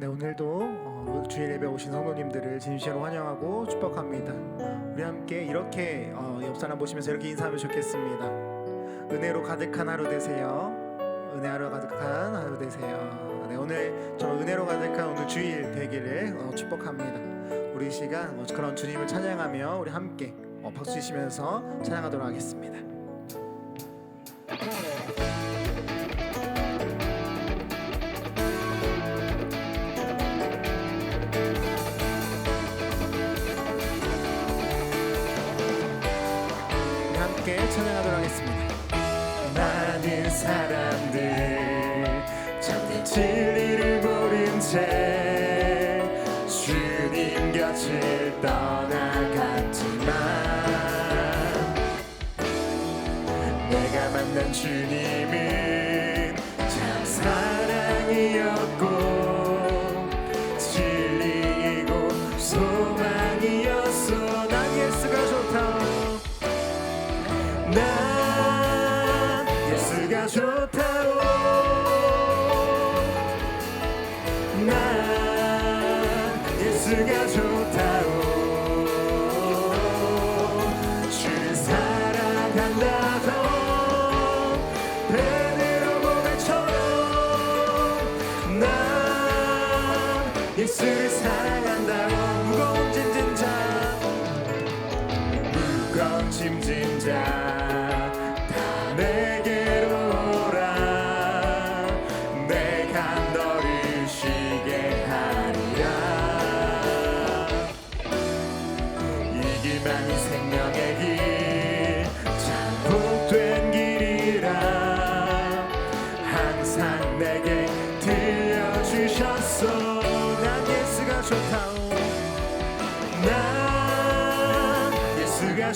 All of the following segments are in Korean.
네 오늘도 어, 주일 예배 오신 성도님들을 진심으로 환영하고 축복합니다. 우리 함께 이렇게 어, 옆 사람 보시면서 이렇게 인사하면 좋겠습니다. 은혜로 가득한 하루 되세요. 은혜로 가득한 하루 되세요. 네 오늘 저 은혜로 가득한 오늘 주일 되기를 어, 축복합니다. 우리 이 시간 어, 그런 주님을 찬양하며 우리 함께 어, 박수 치시면서 찬양하도록 하겠습니다. 찬양하도록 하겠습니다. 많은 사람들 참된 진리를 모른 채 주님 곁을 떠나갔지만 내가 만난 주님은 예수를 사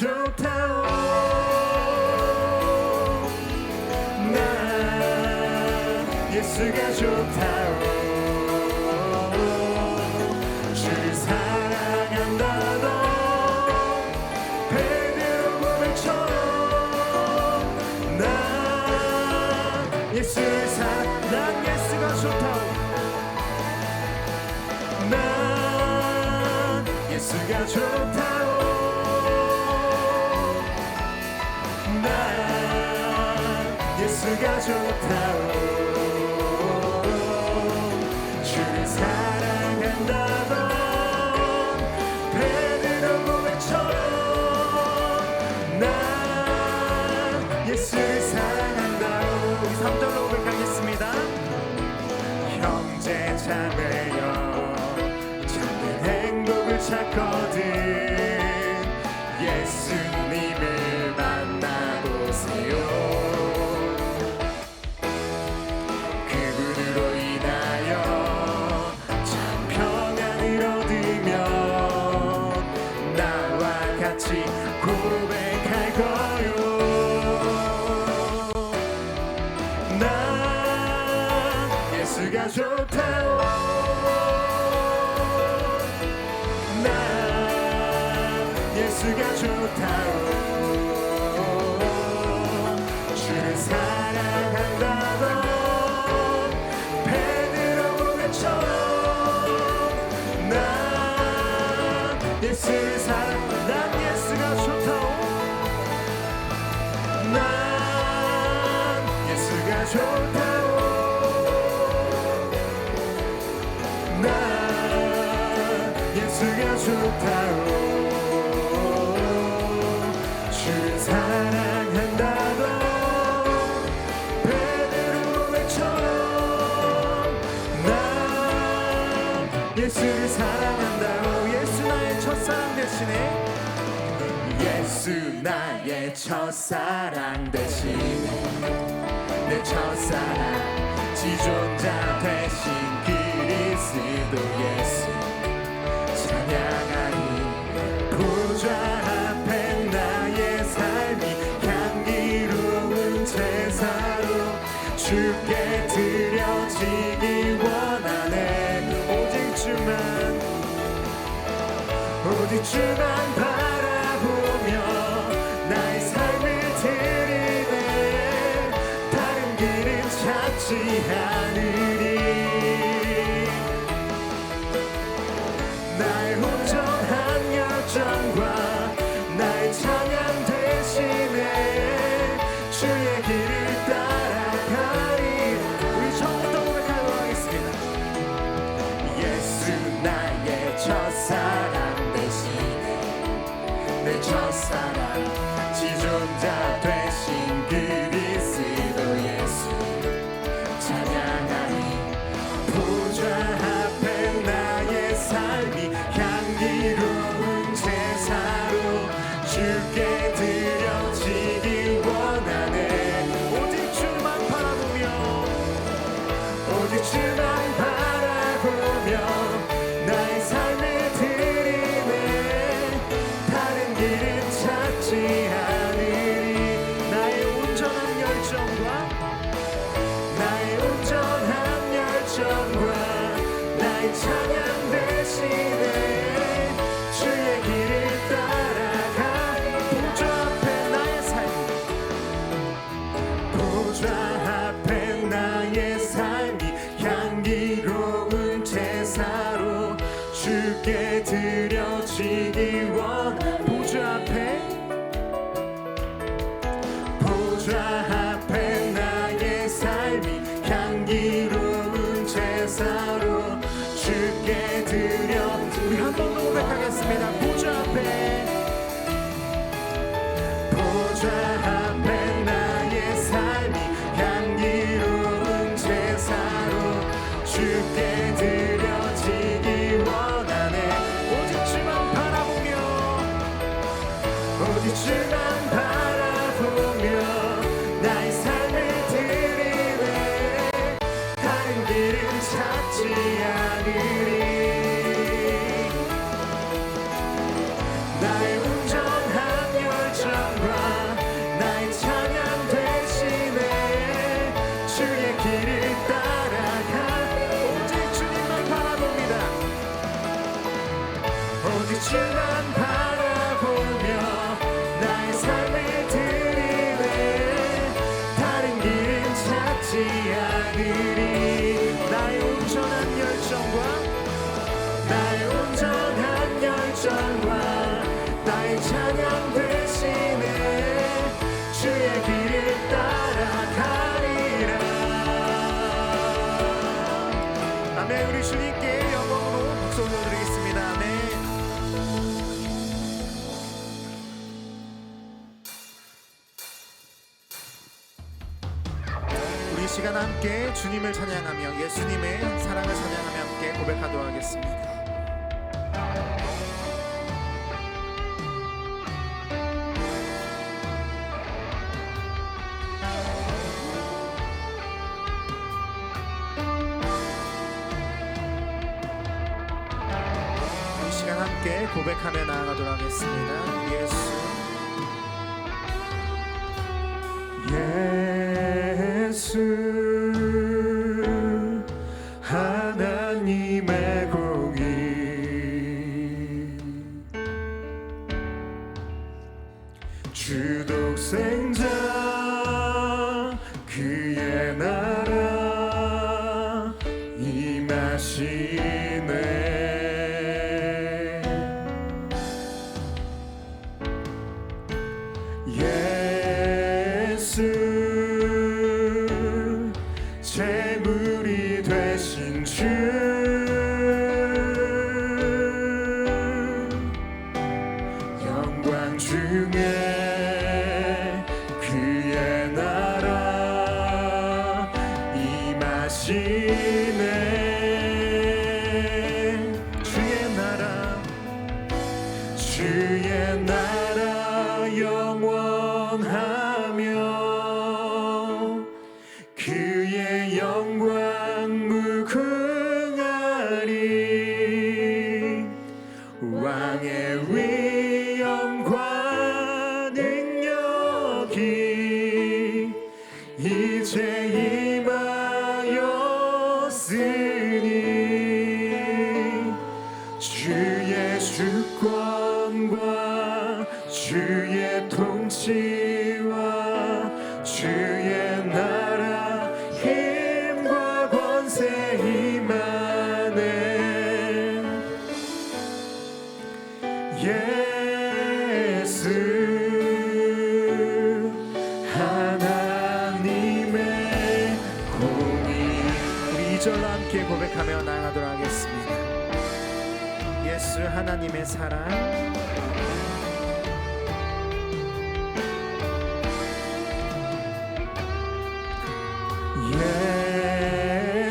좋다오. 난 예수가 좋다오. 주를 사랑한다던 베드로 고백처럼 난 예수를 사랑 난 예수가 좋다오. 난 예수가 좋다 예수가 좋다오. 주를 사랑한다던 베드로 고백처럼 난 예수를 사랑한다오. 우리 3절로 고백하겠습니다. 형제 자매 좋다오 난 예수가 좋다오 주를 사랑한다던 베드로 고백처럼 난 예수를 사랑 대신에 예수 나의 첫사랑 대신에 내 첫사랑 지존자 대신 그리스도 예수 찬양하 주만 바 내 첫사랑 지존자 되신 제사로 주께 드려지기 원 보좌 앞에 보좌 앞에 나의 삶이 향기로운 제사로 주께 드려. 우리 한 번 더 고백하겠습니다. 보좌 앞에 보좌 앞에 나의 삶이 향기로운 제사로 주께 드려 주님을 찬양하며 예수님의 사랑을 찬양하며 함께 고백하도록 하겠습니다 이 시간 함께 고백하며 나아가도록 하겠습니다. 예수. 예수 그 임하시네 주의 나라 주의 나라 영원하며 그의 영광 무궁하리 왕의 위엄과 능력이 이제 하나님의 사랑.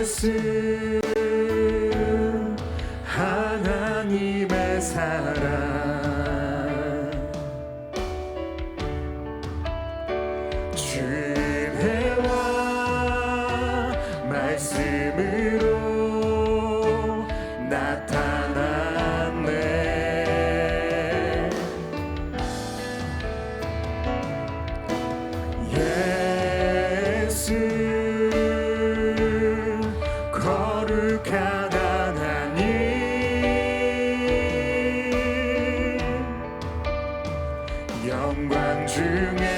예수 하나님의 사랑. 주 영광 중에